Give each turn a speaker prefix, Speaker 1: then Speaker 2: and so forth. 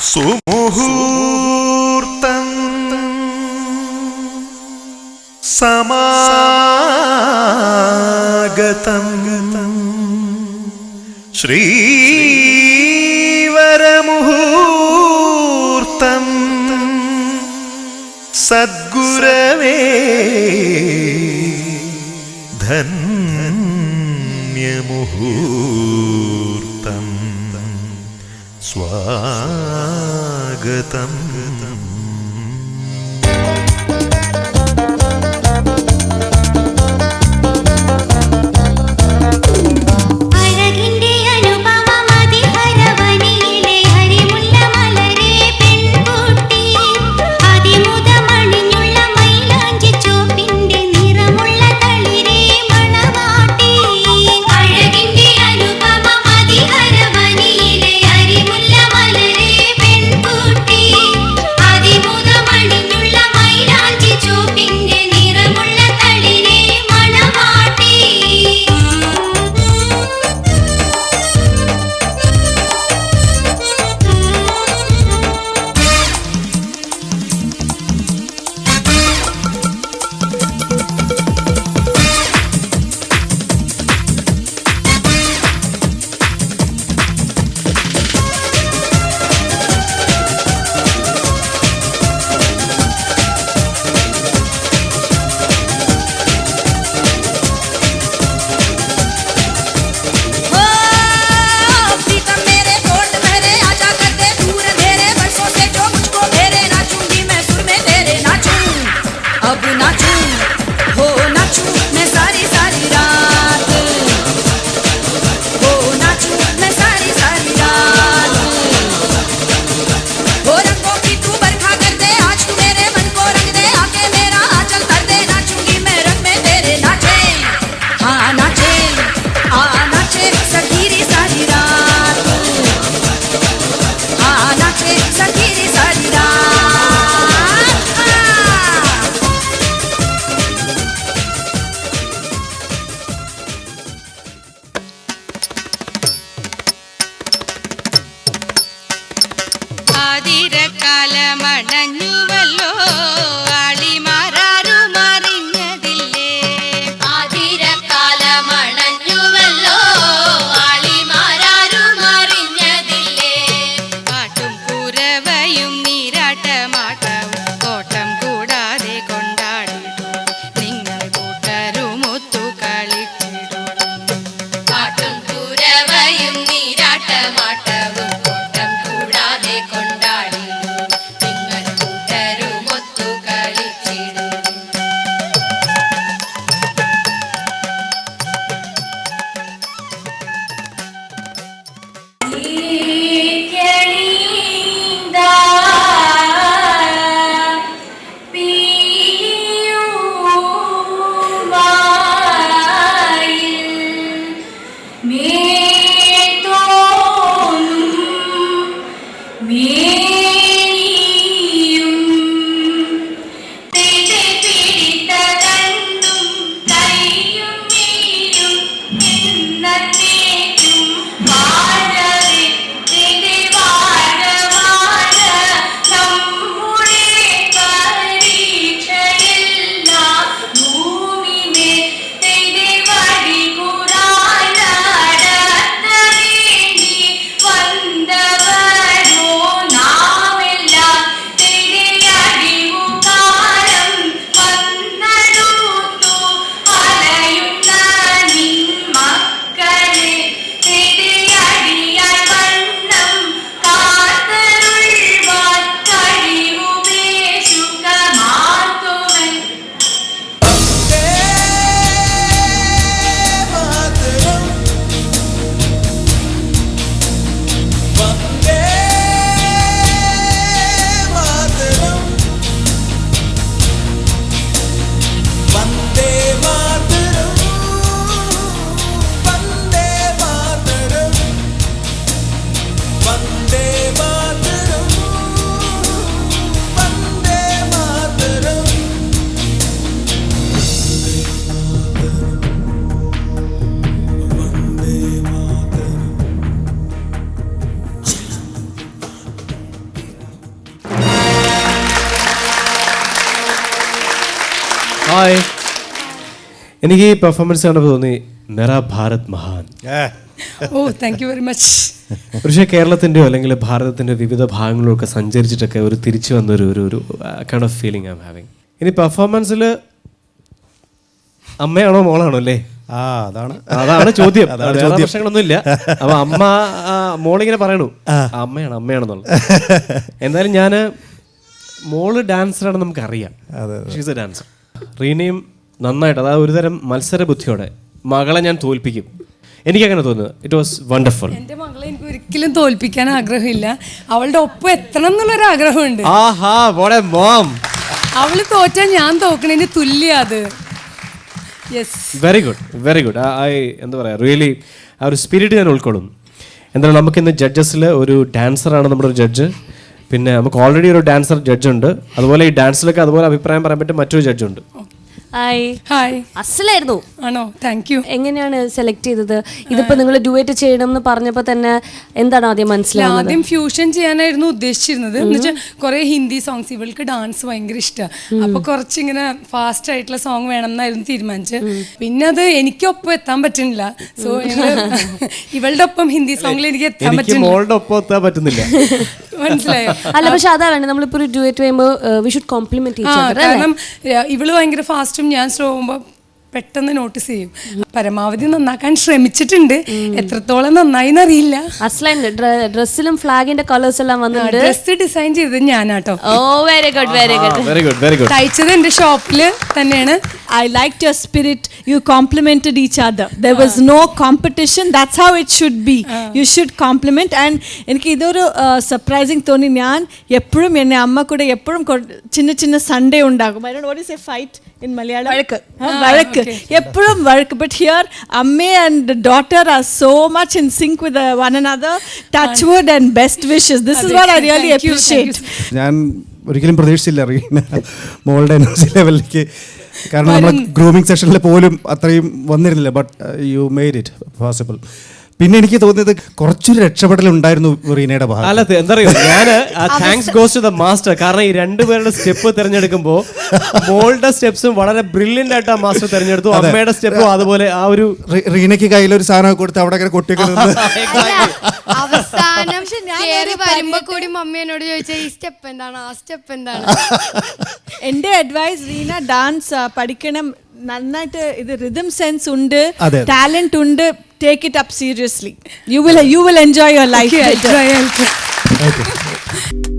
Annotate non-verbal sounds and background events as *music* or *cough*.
Speaker 1: സുമുഹൂർത്തം സമാഗതം ശ്രീവരമുഹൂർത്തം സദ്ഗുരവേ ധന്യമുഹൂർത്തം. സ്വാഗതം.
Speaker 2: अब नाचूं
Speaker 3: എനിക്ക് ഈ പെർഫോമൻസ് കണ്ടപ്പോൾ തോന്നി മെറാ ഭാരത് മഹാൻ.
Speaker 4: Oh thank you very much
Speaker 3: പക്ഷേ കേരളത്തിന്റെയോ അല്ലെങ്കിൽ ഭാരതത്തിന്റെ വിവിധ ഭാഗങ്ങളിലൊക്കെ സഞ്ചരിച്ചിട്ടൊക്കെ ഒരു തിരിച്ചു വന്ന ഒരു ഒരു ഒരു kind of feeling I'm having ഇനി പെർഫോമൻസിൽ അമ്മയാണോ മോളാണോ അല്ലേ?
Speaker 1: ആ അതാണ്.
Speaker 3: അതാണ് ചോദ്യം. പ്രശ്നങ്ങളൊന്നും ഇല്ല അപ്പൊ അമ്മ മോളിങ്ങനെ പറയണു അമ്മയാണ് അമ്മയാണെന്നുള്ളത്. എന്തായാലും ഞാൻ മോൾ ഡാൻസറാണെന്ന് നമുക്ക് അറിയാം ഷീസ് എ ഡാൻസർ റീനയും നന്നായിട്ട് അതായത് ഒരുതരം മത്സര ബുദ്ധിയോടെ മകളെ ഞാൻ തോൽപ്പിക്കും. എനിക്ക് അങ്ങനെ തോന്നുന്നത് ഇറ്റ് വാസ് വണ്ടർഫുൾ
Speaker 4: എന്റെ മകളെ എനിക്ക് ഒരിക്കലും തോൽപ്പിക്കാൻ ആഗ്രഹമില്ല. അവളുടെ ഒപ്പം എത്തണം എന്നുള്ളൊരു ആഗ്രഹമുണ്ട്.
Speaker 3: ആഹാ വോടെ മോം
Speaker 4: അവൾ തോറ്റാൽ ഞാൻ തോക്കണതിന് തുല്യ അത്. Yes
Speaker 3: very good very good I എന്താ പറയുക റിയലി ആ ഒരു സ്പിരിറ്റ് ഞാൻ ഉൾക്കൊള്ളും. എന്തായാലും നമുക്ക് ഇന്ന് ജഡ്ജസിൽ ഒരു ഡാൻസറാണ് നമ്മുടെ ഒരു ജഡ്ജ് പിന്നെ നമുക്ക് ഓൾറെഡി ഒരു ഡാൻസർ ജഡ്ജ് ഉണ്ട്. അതുപോലെ ഈ ഡാൻസിലൊക്കെ അതുപോലെ അഭിപ്രായം പറയാൻ പറ്റും മറ്റൊരു ജഡ്ജ് ഉണ്ട്.
Speaker 5: ഹായ്
Speaker 4: ഹായ്
Speaker 5: അസലായിരുന്നു.
Speaker 4: ആണോ? താങ്ക് യു
Speaker 5: എങ്ങനെയാണ് സെലക്ട് ചെയ്തത്? ഇതിപ്പോ നിങ്ങൾ ഡുവേറ്റ് ചെയ്യണം എന്ന് പറഞ്ഞപ്പോ തന്നെ എന്താണ് ആദ്യം മനസ്സിലാവുന്നത്?
Speaker 4: ആദ്യം ഫ്യൂഷൻ ചെയ്യാനായിരുന്നു ഉദ്ദേശിച്ചിരുന്നത്. എന്ന് വെച്ചാൽ കുറെ ഹിന്ദി സോങ്സ് ഇവൾക്ക് ഡാൻസ് ഭയങ്കര ഇഷ്ടമാണ് അപ്പൊ കുറച്ചിങ്ങനെ ഫാസ്റ്റ് ആയിട്ടുള്ള സോങ് വേണം എന്നായിരുന്നു തീരുമാനിച്ചത് പിന്നെ അത് എനിക്കൊപ്പം എത്താൻ പറ്റുന്നില്ല. സോ ഇവളുടെ ഒപ്പം ഹിന്ദി സോങ്ങിൽ എനിക്ക് എത്താൻ പറ്റുന്നില്ല. *laughs* മനസ്സിലായോ? *laughs*
Speaker 5: അല്ല പക്ഷെ അതാ വേണ്ടത്. നമ്മളിപ്പോ ഒരു ഡുവേറ്റ് ചെയ്യുമ്പോൾ വി ഷുഡ് കോംപ്ലിമെന്റ്
Speaker 4: കാരണം ഇവൾ ഭയങ്കര ഫാസ്റ്റും ഞാൻ സ്ലോ ആകുമ്പോ പെട്ടെന്ന് നോട്ടീസ് ചെയ്യും. പരമാവധി നന്നാക്കാൻ ശ്രമിച്ചിട്ടുണ്ട്. എത്രത്തോളം നന്നായി എന്നറിയില്ല.
Speaker 5: ഡ്രസ്സിലും ഫ്ലാഗിന്റെ കളേഴ്സ് എല്ലാം വന്നിട്ടുണ്ട്.
Speaker 4: ഡ്രസ് ഡിസൈൻ ചെയ്തത് ഞാനാട്ടോ.
Speaker 5: ഓ very good very good
Speaker 3: very good very good
Speaker 4: തയ്ച്ചത് എന്റെ ഷോപ്പിൽ തന്നെയാണ്.
Speaker 6: I like your spirit you complimented each other. There was no competition that's how it should be you should compliment and എനിക്ക് ഇതൊരു surprising തോന്നി. ഞാൻ എപ്പോഴും എന്നെ അമ്മ കൂടെ എപ്പോഴും ചിന്ന ചിന്ന സൺഡേ ഉണ്ടാകും. I don't what is a fight in Malayalam വഴക്ക്. വഴക്ക്. എപ്പോഴും വഴക്ക്. But here amma and daughter are so much in sync with one another touch wood and best wishes this is what I really
Speaker 4: Thank you, thank you.
Speaker 6: Appreciate
Speaker 1: ഞാൻ ഒരിക്കലും പ്രതീക്ഷിച്ചില്ല റീന. മോളുടെ energy ലെവലിലേക്ക് കാരണം നമ്മൾ ഗ്രൂമിംഗ് സെഷനിൽ പോലും അത്രയും വന്നിരുന്നില്ല but you made it possible പിന്നെ എനിക്ക് തോന്നിയത് കുറച്ചൊരു രക്ഷപ്പെടൽ ഉണ്ടായിരുന്നു റീനയുടെ ഭാഗം
Speaker 3: അല്ല എന്താ അറിയോ? ഞാൻ thanks goes to the master കാരണം ഈ രണ്ടുപേരുടെ സ്റ്റെപ്പ് തിരഞ്ഞെടുക്കുമ്പോൾ മോളുടെ സ്റ്റെപ്സും വളരെ ബ്രില്യന്റ് ആയിട്ട് ആ മാസ്റ്റർ തിരഞ്ഞെടുത്തു. അമ്മയുടെ സ്റ്റെപ്പും അതുപോലെ ആ ഒരു
Speaker 1: റീനയ്ക്ക് കയ്യിൽ ഒരു സാധനം കൊടുത്ത് അവിടെ അങ്ങനെ കൊട്ടിയൊക്കെ *laughs*
Speaker 7: അവസാനം കേറി വരുമ്പോ കൂടി മമ്മി എന്നോട് ചോദിച്ച ഈ സ്റ്റെപ്പ് എന്താണ്? ആ സ്റ്റെപ്പ് എന്താണ്? *laughs*
Speaker 6: എന്റെ അഡ്വൈസ് റീന ഡാൻസ് പഠിക്കണം. നന്നായിട്ട് ഇത് റിതം സെൻസ് ഉണ്ട്. ടാലന്റ് ഉണ്ട്. take it up seriously. You will you will enjoy your life.
Speaker 4: Okay, later.
Speaker 1: Okay.